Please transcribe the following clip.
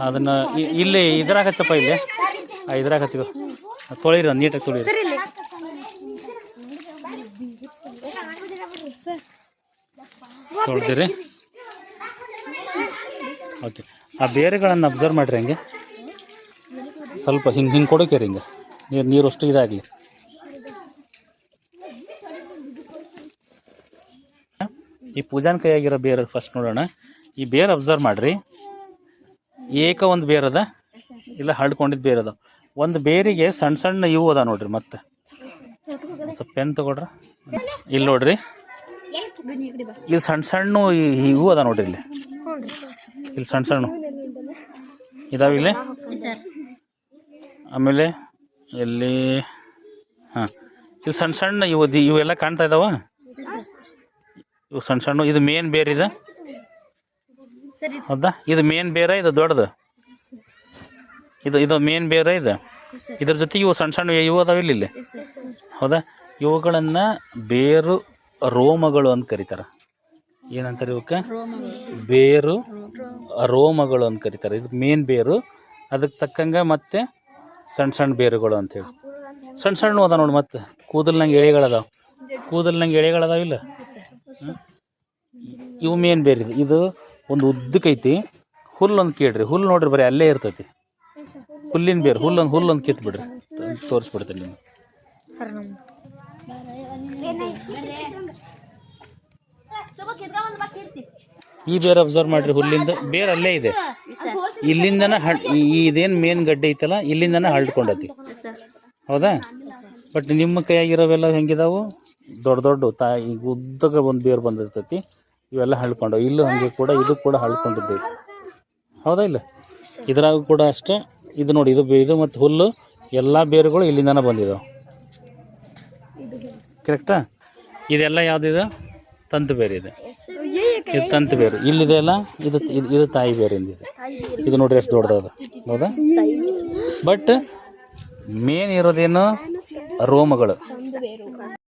ಅದನ್ನು ಇಲ್ಲಿ ಇದ್ರಾಗ ಹಚ್ಚಪ್ಪ ಇಲ್ಲಿ. ಆ, ಇದ್ರಾಗ ಹಚ್ಕೊ ತೊಳಿರಿ ನೀಟಾಗಿ ತೊಳಿರಿ. ತೊಳ್ದಿರಿ. ಓಕೆ. ಆ ಬೇರೆಗಳನ್ನು ಅಬ್ಸರ್ವ್ ಮಾಡಿರಿ ಹಂಗೆ. ಸ್ವಲ್ಪ ಹಿಂಗೆ ಹಿಂಗೆ ಕೊಡೋಕೆ ಹಿಂಗೆ. ನೀರು ನೀರು ಅಷ್ಟು ಇದಾಗಲಿ. ಈ ಪೂಜಾನ್ ಕೈಯಾಗಿರೋ ಬೇರೆ ಫಸ್ಟ್ ನೋಡೋಣ. ಈ ಬೇರ್ ಅಬ್ಸರ್ವ್ ಮಾಡ್ರಿ. ಏಕ ಒಂದು ಬೇರ್ ಅದ ಇಲ್ಲ ಹರಡ್ಕೊಂಡಿದ್ದು ಬೇರ್ ಅದ ಒಂದು ಬೇರಿಗೆ ಸಣ್ಣ ಸಣ್ಣ ಇವು ಅದ ನೋಡ್ರಿ ಮತ್ತೆ. ಸ್ವಲ್ಪ ಪೆನ್ ತಗೊಳ್ರ ಇಲ್ಲಿ ನೋಡ್ರಿ. ಇಲ್ಲಿ ಸಣ್ಣ ಸಣ್ಣ ಇವು ಅದ ನೋಡ್ರಿ ಇಲ್ಲಿ. ಇಲ್ಲಿ ಸಣ್ಣ ಸಣ್ಣ. ಇದಾವ ಇಲ್ಲಿ? ಆಮೇಲೆ ಇಲ್ಲಿ, ಹಾಂ. ಇಲ್ಲಿ ಸಣ್ಣ ಸಣ್ಣ ಇವು ಇವೆಲ್ಲ ಕಾಣ್ತಾ ಇದಾವ? ಇವು ಸಣ್ಣ ಸಣ್ಣ, ಇದು ಮೇನ್ ಬೇರ್ ಇದೆ ಹೌದಾ? ಇದು ಮೇನ್ ಬೇರೆ ಇದು ದೊಡ್ಡದು? ಇದು ಇದು ಮೇನ್ ಬೇರೆ ಇದು? ಇದ್ರ ಜೊತೆಗೆ ಇವು ಸಣ್ಣ ಸಣ್ಣ ಇವು ಅದಾವ ಇಲ್ಲಿ ಇಲ್ಲಿ? ಹೌದಾ? ಇವುಗಳನ್ನು ಬೇರು ರೋಮಗಳು ಅಂತ ಕರೀತಾರೆ. ಏನಂತಾರೆ ಇವಕ್ಕೆ? ಬೇರು ರೋಮಗಳು ಅಂತ ಕರೀತಾರೆ. ಇದು ಮೇನ್ ಬೇರು. ಅದಕ್ಕೆ ತಕ್ಕಂಗೆ ಮತ್ತೆ ಸಣ್ಣ ಸಣ್ಣ ಬೇರುಗಳು ಅಂತೇಳಿ ಸಣ್ಣ ಸಣ್ಣ ಅದ ನೋಡಿ ಮತ್ತೆ. ಕೂದಲ್ನಂಗೆ ಎಳೆಗಳದಾವ. ಕೂದಲ್ನಂಗೆ ಎಳೆಗಳದಾವ ಇಲ್ಲ? ಹ್ಮ್? ಇವು ಮೇನ್ ಬೇರೆ ಇದು ಒಂದು ಉದ್ದಕ್ಕೈತಿ ಹುಲ್ಲು ಅಂತ ಕೇಳ್ರಿ. ಹುಲ್ಲು ನೋಡ್ರಿ ಬರೀ ಅಲ್ಲೇ ಇರ್ತೈತಿ. ಹುಲ್ಲಿನ ಬೇರು ಹುಲ್ಲೊಂದು ಹುಲ್ಲೊಂದು ಕಿತ್ತು ಬಿಡ್ರಿ. ತೋರಿಸ್ಬಿಡ್ತೀನಿ ನಿಮ್ಗೆ. ಈ ಬೇರೆ ಅಬ್ಸರ್ವ್ ಮಾಡ್ರಿ, ಹುಲ್ಲಿಂದ ಬೇರೆ ಅಲ್ಲೇ ಇದೆ. ಇಲ್ಲಿಂದನ ಇದೇನು ಮೇನ್ ಗಡ್ಡೆ ಐತಲ್ಲ, ಇಲ್ಲಿಂದನ ಹರಡ್ಕೊಂಡತಿ. ಹೌದಾ? ಬಟ್ ನಿಮ್ಮ ಕೈಯಾಗಿರೋವೆಲ್ಲ ಹೆಂಗಿದಾವು? ದೊಡ್ಡ ದೊಡ್ಡ ತಾಯಿ ಉದ್ದಗ ಒಂದು ಬೇರು ಬಂದಿರ್ತೈತಿ. ಇವೆಲ್ಲ ಹಳ್ಕೊಂಡು ಇಲ್ಲೂ ಹಂಗೆ ಕೂಡ, ಇದು ಕೂಡ ಹಳ್ಕೊಂಡಿದ್ದೈತಿ ಹೌದಾ ಇಲ್ಲ? ಇದ್ರಾಗ ಕೂಡ ಅಷ್ಟೇ. ಇದು ನೋಡಿ, ಇದು ಇದು ಮತ್ತು ಹುಲ್ಲು, ಎಲ್ಲ ಬೇರುಗಳು ಇಲ್ಲಿಂದನೇ ಬಂದಿದ್ದಾವೆ ಕರೆಕ್ಟಾ ಇದೆಲ್ಲ ಯಾವುದಿದೆ? ತಂತು ಬೇರೆ ಇದೆ. ಇದು ತಂತು ಬೇರು. ಇಲ್ಲಿದೆ ಅಲ್ಲ, ಇದು ಇದು ಇದು ತಾಯಿ ಬೇರಿಂದ ಇದೆ ಇದು ನೋಡ್ರಿ ಎಷ್ಟು ದೊಡ್ಡದದು. ಹೌದಾ? ಬಟ್ ಮೇನ್ ಇರೋದೇನು ರೋಮಗಳು.